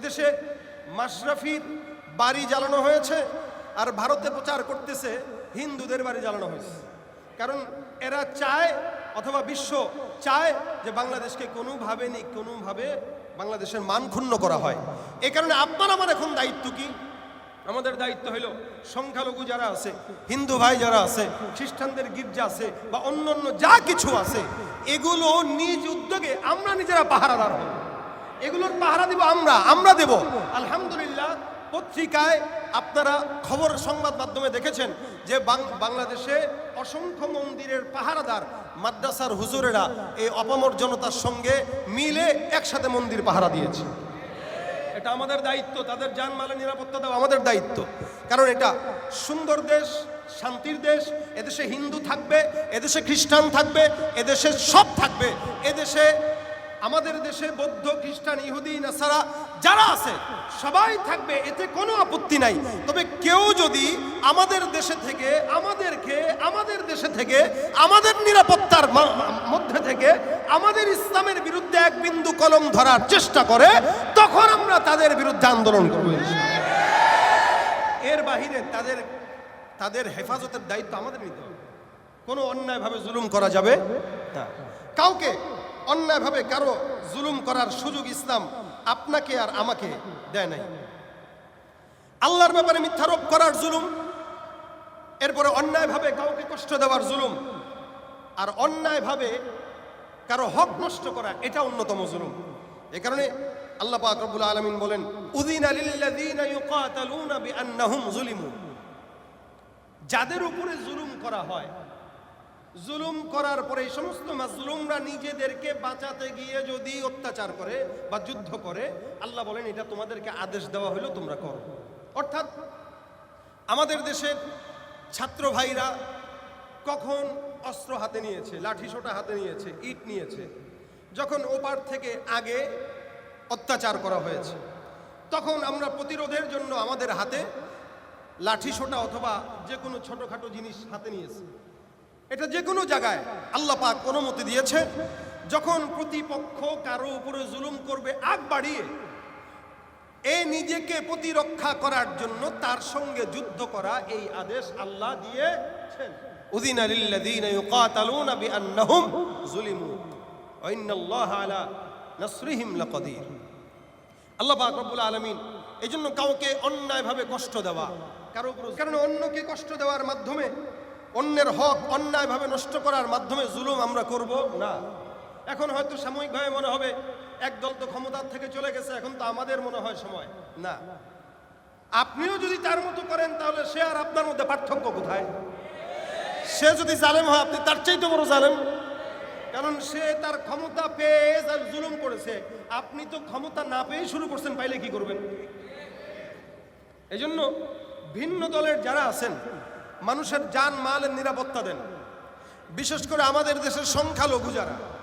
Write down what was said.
এদেশে মাশরাফির বাড়ি জ্বালানো হয়েছে আর ভারতে প্রচার করতেছে হিন্দুদের বাড়ি জ্বালানো হয়েছে। কারণ এরা চায় অথবা বিশ্ব চায় যে বাংলাদেশকে কোনোভাবে নেই কোনোভাবে বাংলাদেশের মান ক্ষুণ্ণ করা হয়। এ কারণে আপনার আমার এখন দায়িত্ব কি? আমাদের দায়িত্ব হলো সংখ্যালঘু যারা আছে, হিন্দু ভাই যারা আছে, খ্রিস্টানদের গির্জা আছে বা অন্য অন্য যা কিছু আছে, এগুলো নিজ উদ্যোগে আমরা নিজেরা পাহারাদার হব। এগুলোর পাহারা দিব আমরা আমরা দেব। আলহামদুলিল্লাহ, পত্রিকায় আপনারা খবর সংবাদ মাধ্যমে দেখেছেন যে বাংলাদেশে অসংখ্য মন্দিরের পাহারাদার, মাদ্রাসার হুজুরেরা এই অপামর জনতার সঙ্গে মিলে একসাথে মন্দির পাহারা দিয়েছে। এটা আমাদের দায়িত্ব, তাদের জানমালের নিরাপত্তা দেওয়া আমাদের দায়িত্ব। কারণ এটা সুন্দর দেশ, শান্তির দেশ, এদেশে হিন্দু থাকবে, এদেশে খ্রিস্টান থাকবে, এদেশে সব থাকবে, এদেশে আমাদের দেশে বৌদ্ধ, খ্রিস্টান, ইহুদি, নাসারা যারা আছে, সবাই থাকবে, এতে কোনো আপত্তি নাই। তবে কেউ যদি আমাদের দেশে থেকে, আমাদেরকে, আমাদের দেশে থেকে, আমাদের নিরাপত্তার মধ্যে থেকে আমাদের ইসলামের বিরুদ্ধে এক বিন্দু কলম ধরার চেষ্টা করে, তখন আমরা তাদের বিরুদ্ধে আন্দোলন করব। এর বাহিরে তাদের তাদের হেফাজতের দায়িত্ব আমাদের নিতে হবে। কোনো অন্যায়ভাবে জুলুম করা যাবে না। কাউকে অন্যায়ভাবে কারও জুলুম করার সুযোগ ইসলাম আপনাকে আর আমাকে দেয় নাই। আল্লাহর ব্যাপারে মিথ্যারোপ করার জুলুম, এরপরে অন্যায়ভাবে কাউকে কষ্ট দেওয়ার জুলুম, আর অন্যায়ভাবে কারও হক নষ্ট করা, এটা অন্যতম জুলুম। এ কারণে আল্লাহ পাক রব্বুল আলামিন বলেন উদিনা যাদের উপরে জুলুম করা হয় জুলুম করার পরে এই সমস্ত মাজলুমরা নিজেদেরকে বাঁচাতে গিয়ে যদি অত্যাচার করে বা যুদ্ধ করে, আল্লাহ বলেন, এটা তোমাদেরকে আদেশ দেওয়া হলো, তোমরা করো। অর্থাৎ আমাদের দেশের ছাত্র ভাইরা কখন অস্ত্র হাতে নিয়েছে, লাঠি সোটা হাতে নিয়েছে, ইট নিয়েছে, যখন ওপার থেকে আগে অত্যাচার করা হয়েছে, তখন আমরা প্রতিরোধের জন্য আমাদের হাতে লাঠি সোটা অথবা যে কোনো ছোটোখাটো জিনিস হাতে নিয়েছে। এটা যে কোনো জায়গায় আল্লাহ পাক অনুমতি দিয়েছে। যখন প্রতিপক্ষ কারও উপরে জুলুম করবে, আগ বাড়িয়ে এ নিজেকে প্রতিরক্ষা করার জন্য তার সঙ্গে যুদ্ধ করা এই আদেশ আল্লাহ দিয়েছেন। উদিনা লিল্লাযীনা ইউকাতালুনা বিআন্নাহুম যুলিমু ওয়া ইন্নাল্লাহা আলা নাসরিহিম লাকাদির। আল্লাহ পাক রব্বুল আলামিন এই জন্য কাউকে অন্যায়ভাবে কষ্ট দেওয়া, কারও উপর কারণ অন্যকে কষ্ট দেওয়ার মাধ্যমে অন্যের হক অন্যায়ভাবে নষ্ট করার মাধ্যমে জুলুম আমরা করব? না। এখন হয়তো সাময়িকভাবে মনে হবে, একদল তো ক্ষমতার থেকে চলে গেছে, এখন তো আমাদের মনে হয় সময়। না। আপনিও যদি তার মতো করেন, তাহলে সে আর আপনার মধ্যে পার্থক্য কোথায়? সে যদি জালেম হয়, আপনি তার চাইতে বড় জালেম। কারণ সে তার ক্ষমতা পেয়ে যার জুলুম করেছে। আপনি তো ক্ষমতা না পেয়ে শুরু করছেন, পাইলে কি করবেন? এই জন্য ভিন্ন দলের যারা আছেন মানুষের যান মালের নিরাপত্তা দেন। বিশেষ করে আমাদের দেশের সংখ্যালঘু যারা।